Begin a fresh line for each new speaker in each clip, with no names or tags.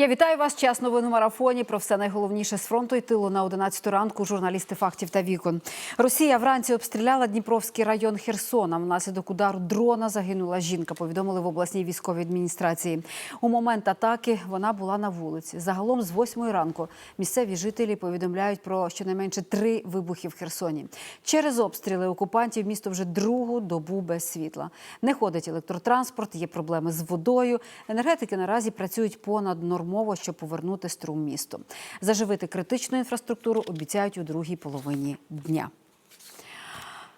Я вітаю вас. Час новин у марафоні. Про все найголовніше з фронту і тилу на 11 ранку. Журналісти фактів та вікон. Росія вранці обстріляла Дніпровський район Херсона. Внаслідок удару дрона загинула жінка. Повідомили в обласній військовій адміністрації. У момент атаки вона була на вулиці. Загалом з 8 ранку місцеві жителі повідомляють про щонайменше три вибухи в Херсоні. Через обстріли окупантів місто вже другу добу без світла. Не ходить електротранспорт, є проблеми з водою. Енергетики наразі працюють понад нормово, щоб повернути струм місту. Заживити критичну інфраструктуру обіцяють у другій половині дня.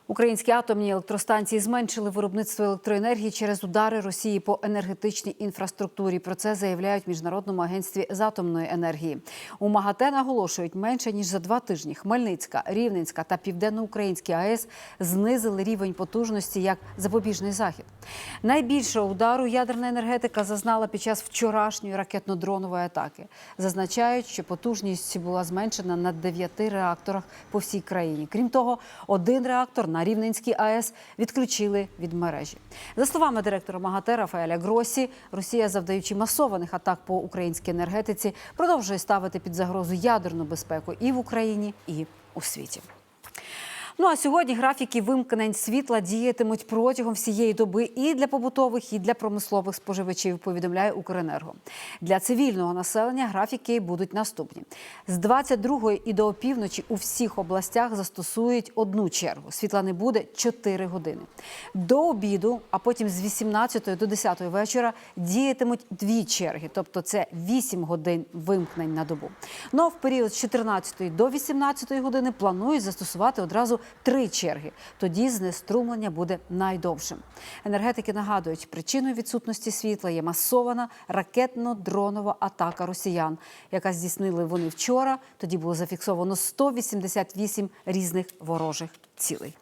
Українські атомні електростанції зменшили виробництво електроенергії через удари Росії по енергетичній інфраструктурі. Про це заявляють в міжнародному агентстві з атомної енергії. У МАГАТЕ наголошують, менше ніж за два тижні Хмельницька, Рівненська та Південноукраїнські АЕС знизили рівень потужності як запобіжний захід. Найбільшого удару ядерна енергетика зазнала під час вчорашньої ракетно-дронової атаки. Зазначають, що потужність була зменшена на дев'яти реакторах по всій країні. Крім того, один реактор на Рівненській АЕС відключили від мережі. За словами директора МАГАТЕ Рафаеля Гросі, Росія, завдаючи масованих атак по українській енергетиці, продовжує ставити під загрозу ядерну безпеку і в Україні, і у світі. Ну а сьогодні графіки вимкнень світла діятимуть протягом всієї доби і для побутових, і для промислових споживачів. Повідомляє Укренерго. Для цивільного населення графіки будуть наступні: з 22 і до опівночі у всіх областях застосують одну чергу. Світла не буде 4 години. До обіду, а потім з 18 до 10 вечора діятимуть дві черги, тобто це 8 годин вимкнень на добу. Ну а в період з 14 до 18 години планують застосувати одразу три черги. Тоді знеструмлення буде найдовшим. Енергетики нагадують, причиною відсутності світла є масована ракетно-дронова атака росіян, яка здійснили вони вчора. Тоді було зафіксовано 188 різних ворожих цілей.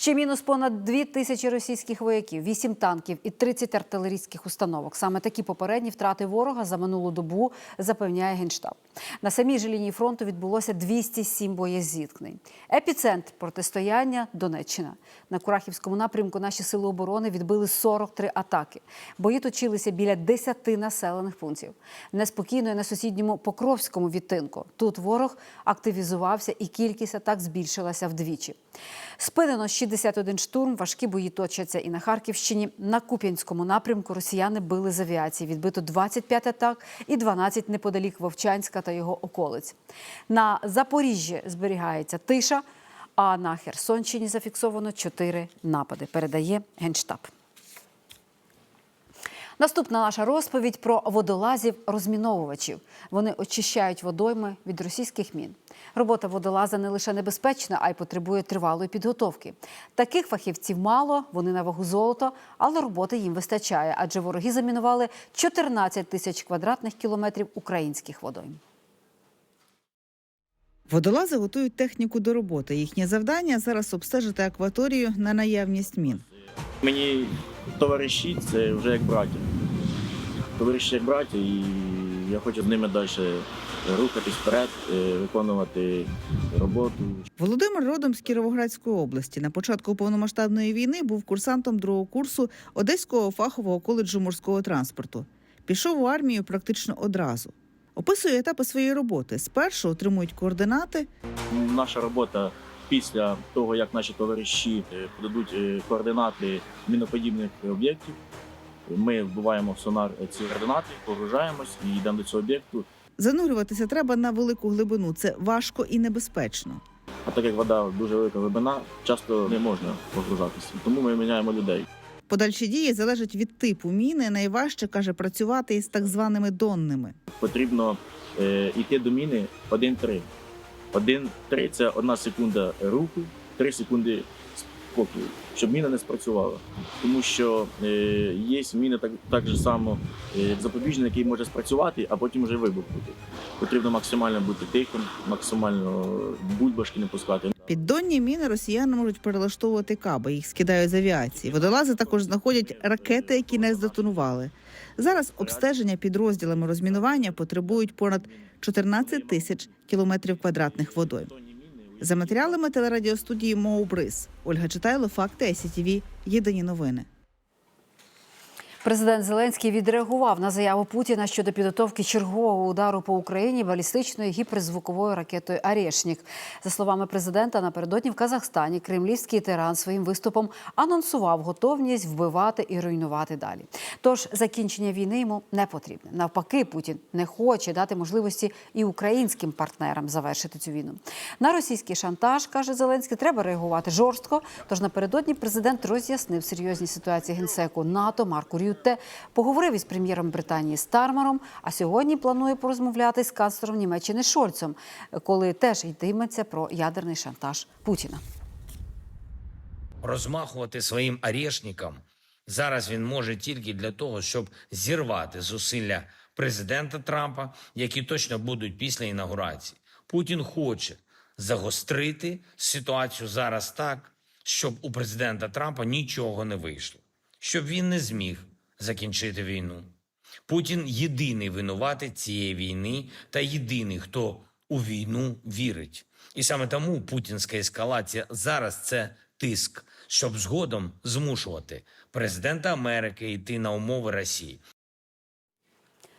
Ще мінус понад дві тисячі російських вояків, вісім танків і 30 артилерійських установок. Саме такі попередні втрати ворога за минулу добу запевняє генштаб. На самій же лінії фронту відбулося 207 боєзіткнень. Епіцентр протистояння Донеччина. На Курахівському напрямку наші сили оборони відбили 43 атаки. Бої точилися біля 10 населених пунктів. Неспокійно і на сусідньому Покровському відтинку. Тут ворог активізувався і кількість атак збільшилася вдвічі. Спинено 61 штурм, важкі бої точаться і на Харківщині. На Куп'янському напрямку росіяни били з авіації. Відбито 25 атак і 12 неподалік Вовчанська та його околиць. На Запоріжжі зберігається тиша, а на Херсонщині зафіксовано 4 напади. Передає Генштаб. Наступна наша розповідь про водолазів-розміновувачів. Вони очищають водойми від російських мін. Робота водолаза не лише небезпечна, а й потребує тривалої підготовки. Таких фахівців мало, вони на вагу золото, але роботи їм вистачає, адже вороги замінували 14 тисяч квадратних кілометрів українських водойм.
Водолази готують техніку до роботи. Їхнє завдання зараз обстежити акваторію на наявність мін.
Мені товариші це вже як браття. Товариші як браття, і я хочу з ними далі рухатись вперед, е, виконувати роботу.
Володимир родом з Кіровоградської області. На початку повномасштабної війни був курсантом другого курсу Одеського фахового коледжу морського транспорту. Пішов у армію практично одразу. Описує етапи своєї роботи. Спершу отримують координати,
Наша робота після того, як наші товариші е, подадуть е, координати міноподібних об'єктів. Ми вбиваємо в сонар ці координати, погружаємось і йдемо до цього об'єкту.
занурюватися треба на велику глибину. Це важко і небезпечно.
А так як вода дуже велика глибина, часто не можна погружатися. Тому ми міняємо людей.
Подальші дії залежать від типу міни. Найважче каже працювати із так званими донними.
потрібно е, йти до міни 1-3. 1-3 це одна секунда руху, 3 секунди копію, щоб міна не спрацювала. Тому що е, є міни так, так же само е, як запобіжник, який може спрацювати, а потім вже вибух бути. Потрібно максимально бути тихим, максимально бульбашки не пускати.
Піддонні міни росіяни можуть перелаштовувати каби, їх скидають з авіації. Водолази також знаходять ракети, які не здетонували. Зараз обстеження підрозділами розмінування потребують понад 14 тисяч кілометрів квадратних водойм. За матеріалами телерадіостудії Моубриз Ольга Читайло, факти СІТІВІ. Єдині новини.
Президент Зеленський відреагував на заяву Путіна щодо підготовки чергового удару по Україні балістичною гіперзвуковою ракетою «Арєшнік». За словами президента, напередодні в Казахстані кремлівський тиран своїм виступом анонсував готовність вбивати і руйнувати далі. Тож закінчення війни йому не потрібне. Навпаки, Путін не хоче дати можливості і українським партнерам завершити цю війну. На російський шантаж каже Зеленський, треба реагувати жорстко. Тож напередодні президент роз'яснив серйозні ситуації генсеку НАТО Марку Рютте, поговорив із прем'єром Британії Стармером. А сьогодні планує порозмовляти з канцлером Німеччини Шольцом, коли теж йтиметься про ядерний шантаж Путіна.
розмахувати своїм арешником зараз він може тільки для того, щоб зірвати зусилля президента Трампа, які точно будуть після інаугурації. Путін хоче загострити ситуацію зараз так, щоб у президента Трампа нічого не вийшло, щоб він не зміг закінчити війну. Путін єдиний винуватець цієї війни та єдиний, хто у війну вірить. І саме тому путінська ескалація зараз це тиск, щоб згодом змушувати президента Америки йти на умови Росії.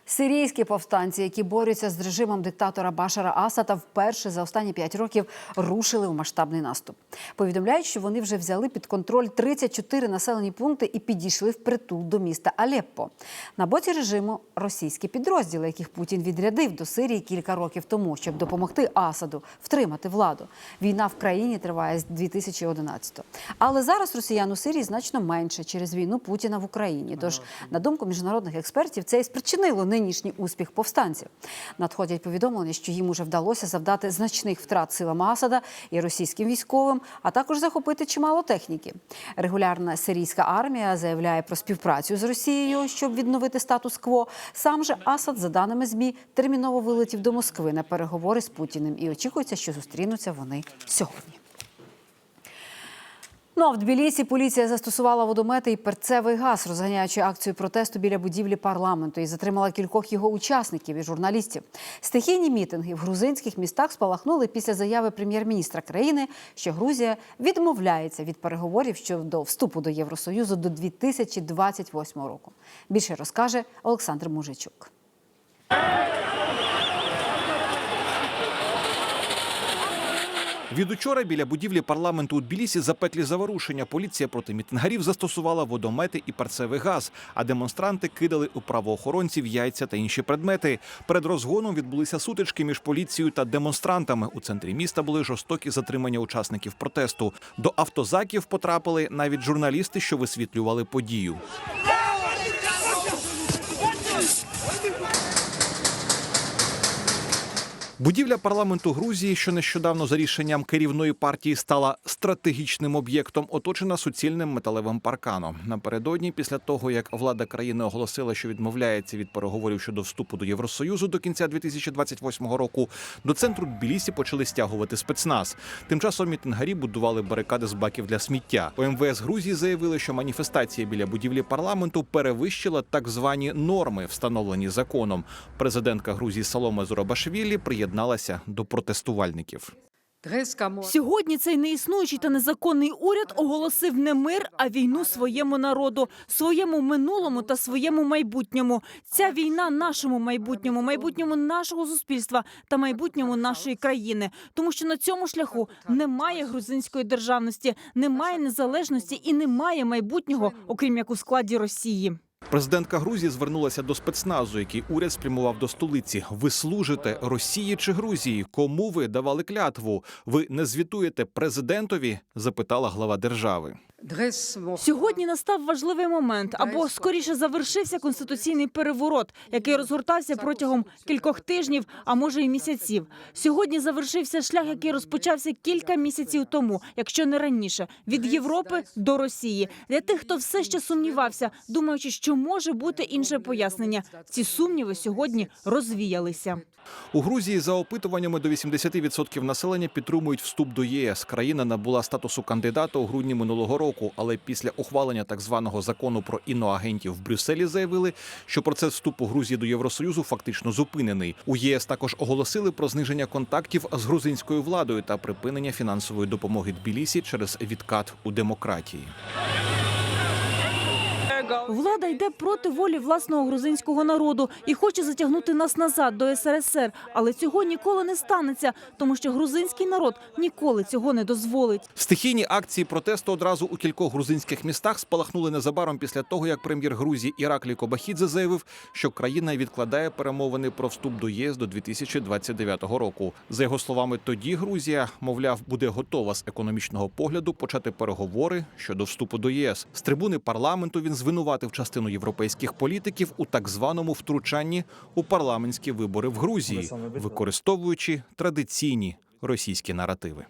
Сирійські повстанці, які борються з режимом диктатора Башара Асада, вперше за останні п'ять років рушили у масштабний наступ. Повідомляють, що вони вже взяли під контроль 34 населені пункти і підійшли впритул до міста Алеппо. На боці режиму російські підрозділи, яких Путін відрядив до Сирії кілька років тому, щоб допомогти Асаду втримати владу. Війна в країні триває з 2011-го. Але зараз росіян у Сирії значно менше через війну Путіна в Україні. Тож, на думку міжнародних експертів, це і спричинило нинішній успіх повстанців. Надходять повідомлення, що їм уже вдалося завдати значних втрат силам Асада і російським військовим, а також захопити чимало техніки. Регулярна сирійська армія заявляє про співпрацю з Росією, щоб відновити статус-кво. Сам же Асад, за даними змі, терміново вилетів до Москви на переговори з Путіним і очікується, що зустрінуться вони сьогодні. Ну а в Тбілісі поліція застосувала водомети і перцевий газ, розганяючи акцію протесту біля будівлі парламенту і затримала кількох його учасників і журналістів. Стихійні мітинги в грузинських містах спалахнули після заяви прем'єр-міністра країни, що Грузія відмовляється від переговорів щодо вступу до Євросоюзу до 2028 року. Більше розкаже Олександр Мужичук.
Від учора біля будівлі парламенту у Тбілісі запеклі заворушення. Поліція проти мітингарів застосувала водомети і перцевий газ, а демонстранти кидали у правоохоронців яйця та інші предмети. Перед розгоном відбулися сутички між поліцією та демонстрантами. У центрі міста були жорстокі затримання учасників протесту. До автозаків потрапили навіть журналісти, що висвітлювали подію. Будівля парламенту Грузії, що нещодавно за рішенням керівної партії стала стратегічним об'єктом, оточена суцільним металевим парканом. Напередодні, після того як влада країни оголосила, що відмовляється від переговорів щодо вступу до Євросоюзу до кінця 2028 року, до центру Тбілісі почали стягувати спецназ. Тим часом мітингарі будували барикади з баків для сміття. У МВС Грузії заявили, що маніфестація біля будівлі парламенту перевищила так звані норми, встановлені законом. Президентка Грузії Салома Зурабашвілі приєдналася до протестувальників.
Сьогодні цей неіснуючий та незаконний уряд оголосив не мир, а війну своєму народу, своєму минулому та своєму майбутньому. Ця війна нашому майбутньому, майбутньому нашого суспільства та майбутньому нашої країни. Тому що на цьому шляху немає грузинської державності, немає незалежності і немає майбутнього, окрім як у складі Росії.
Президентка Грузії звернулася до спецназу, який уряд спрямував до столиці. Ви служите Росії чи Грузії? Кому ви давали клятву? Ви не звітуєте президентові? запитала глава держави.
Сьогодні настав важливий момент, або скоріше завершився конституційний переворот, який розгортався протягом кількох тижнів, а може й місяців. Сьогодні завершився шлях, який розпочався кілька місяців тому, якщо не раніше, від Європи до Росії. Для тих, хто все ще сумнівався, думаючи, що може бути інше пояснення. Ці сумніви сьогодні розвіялися.
У Грузії за опитуваннями до 80% населення підтримують вступ до ЄС. Країна набула статусу кандидата у грудні минулого року, але після ухвалення так званого закону про іноагентів в Брюсселі заявили, що процес вступу Грузії до Євросоюзу фактично зупинений. У ЄС також оголосили про зниження контактів з грузинською владою та припинення фінансової допомоги Тбілісі через відкат у демократії.
Влада йде проти волі власного грузинського народу і хоче затягнути нас назад до СРСР. Але цього ніколи не станеться, тому що грузинський народ ніколи цього не дозволить.
Стихійні акції протесту одразу у кількох грузинських містах спалахнули незабаром після того, як прем'єр Грузії Іраклій Кобахідзе заявив, що країна відкладає перемовини про вступ до ЄС до 2029 року. За його словами, тоді Грузія, мовляв, буде готова з економічного погляду почати переговори щодо вступу до ЄС. З трибуни парламенту він звинуватив частину європейських політиків у так званому втручанні у парламентські вибори в Грузії, використовуючи традиційні російські наративи.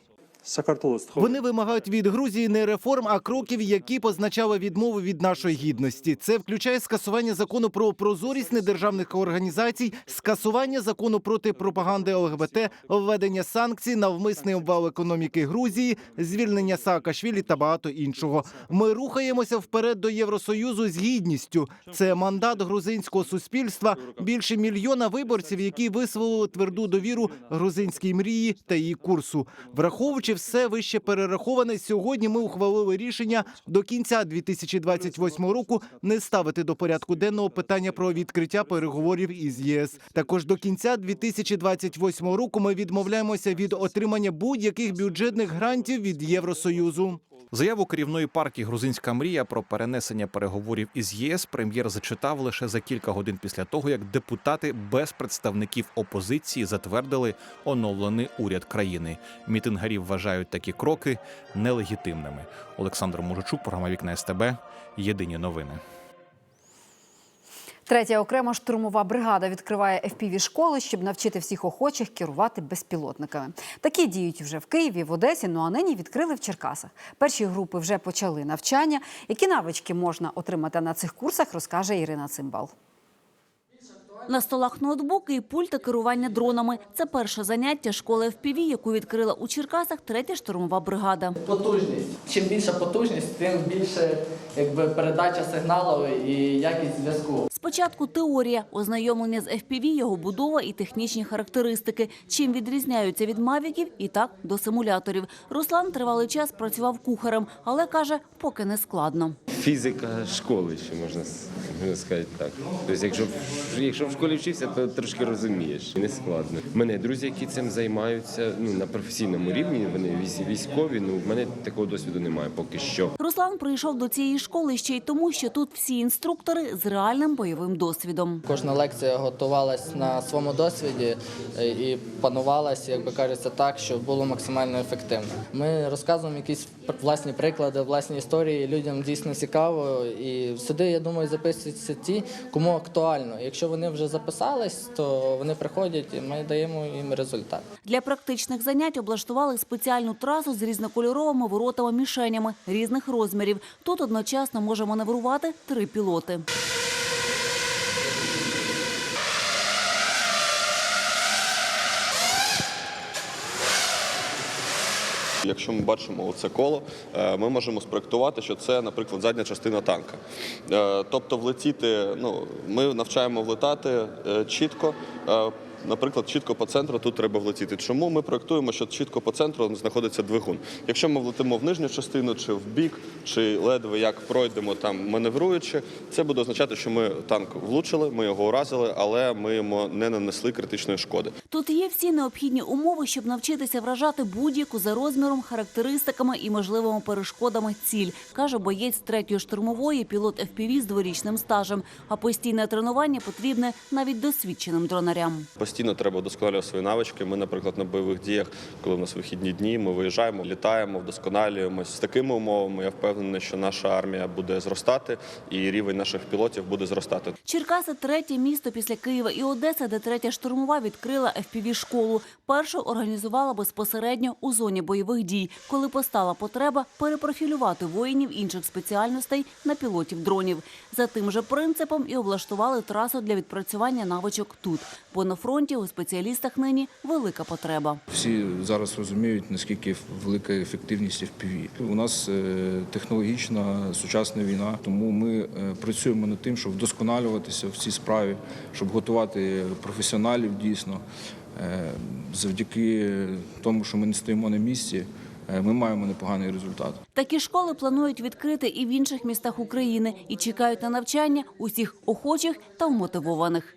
Вони вимагають від Грузії не реформ, а кроків, які позначали відмову від нашої гідності. Це включає скасування закону про прозорість недержавних організацій, скасування закону проти пропаганди ЛГБТ, введення санкцій, навмисний обвал економіки Грузії, звільнення Саакашвілі та багато іншого. Ми рухаємося вперед до Євросоюзу з гідністю. Це мандат грузинського суспільства. Більше мільйона виборців, які висловили тверду довіру грузинській мрії та її курсу, враховуючи все вище перераховане, сьогодні ми ухвалили рішення до кінця 2028 року не ставити до порядку денного питання про відкриття переговорів із ЄС. Також до кінця 2028 року ми відмовляємося від отримання будь-яких бюджетних грантів від Євросоюзу.
Заяву керівної партії Грузинська мрія про перенесення переговорів із ЄС прем'єр зачитав лише за кілька годин після того, як депутати без представників опозиції затвердили оновлений уряд країни. Мітингарі вважають такі кроки нелегітимними. Олександр Мужичук, програма Вікна СТБ. Єдині новини.
Третя окрема штурмова бригада відкриває fpv школи, щоб навчити всіх охочих керувати безпілотниками. Такі діють вже в Києві, в Одесі. Ну а нині відкрили в Черкасах. Перші групи вже почали навчання. Які навички можна отримати на цих курсах, розкаже Ірина Цимбал.
На столах ноутбуки і пульти керування дронами. Це перше заняття школи FPV, яку відкрила у Черкасах третя штурмова бригада.
Потужність. Чим більша потужність, тим більше якби, передача сигналу і якість зв'язку.
Спочатку теорія, ознайомлення з FPV, його будова і технічні характеристики. Чим відрізняються від мавіків і так до симуляторів. Руслан тривалий час працював кухарем, але каже, поки не складно.
Фізика школи, ще можна сказати так. Тобто, якщо, якщо в школі вчився, то трошки розумієш. Не складно. У мене друзі, які цим займаються ну, на професійному рівні, вони військ- військові. Ну, в мене такого досвіду немає поки що.
Руслан прийшов до цієї школи ще й тому, що тут всі інструктори з реальним бойовим досвідом.
Кожна лекція готувалась на своєму досвіді е, і панувалась, як би кажеться, так, щоб було максимально ефективно. Ми розказуємо якісь власні приклади, власні історії. Людям дійсно цікаво. І сюди, я думаю, записуються ті, кому актуально. Якщо вони вже записались, то вони приходять і ми даємо їм результат.
Для практичних занять облаштували спеціальну трасу з різнокольоровими воротами-мішенями різних розмірів. Тут одночасно може маневрувати три пілоти.
Якщо ми бачимо оце коло, е, ми можемо спроектувати, що це, наприклад, задня частина танка. Е, Тобто, влетіти, ну ми навчаємо влетати е, чітко. Наприклад, чітко по центру тут треба влетіти. Чому ми проектуємо, що чітко по центру знаходиться двигун? Якщо ми влетимо в нижню частину, чи в бік, чи ледве як пройдемо там маневруючи, це буде означати, що ми танк влучили, ми його уразили, але ми йому не нанесли критичної шкоди.
Тут є всі необхідні умови, щоб навчитися вражати будь-яку за розміром, характеристиками і можливими перешкодами ціль, каже боєць третьої штурмової, пілот FPV з дворічним стажем. А постійне тренування потрібне навіть досвідченим дронарям.
Постійно треба вдосконалювати свої навички. Ми, наприклад, на бойових діях, коли у нас вихідні дні, ми виїжджаємо, літаємо, вдосконалюємось. З такими умовами я впевнений, що наша армія буде зростати і рівень наших пілотів буде зростати.
Черкаси – третє місто після Києва і Одеси, де третя штурмова відкрила FPV-школу. Першу організувала безпосередньо у зоні бойових дій, коли постала потреба перепрофілювати воїнів інших спеціальностей на пілотів дронів. За тим же принципом і облаштували трасу для відпрацювання навичок тут. Бо на фронті у спеціалістах нині велика потреба.
Всі зараз розуміють, наскільки велика ефективність FPV. У нас е, технологічна сучасна війна, тому ми е, працюємо над тим, щоб вдосконалюватися в цій справі, щоб готувати професіоналів дійсно. Е, Завдяки тому, що ми не стоїмо на місці, ми маємо непоганий результат.
Такі школи планують відкрити і в інших містах України і чекають на навчання усіх охочих та вмотивованих.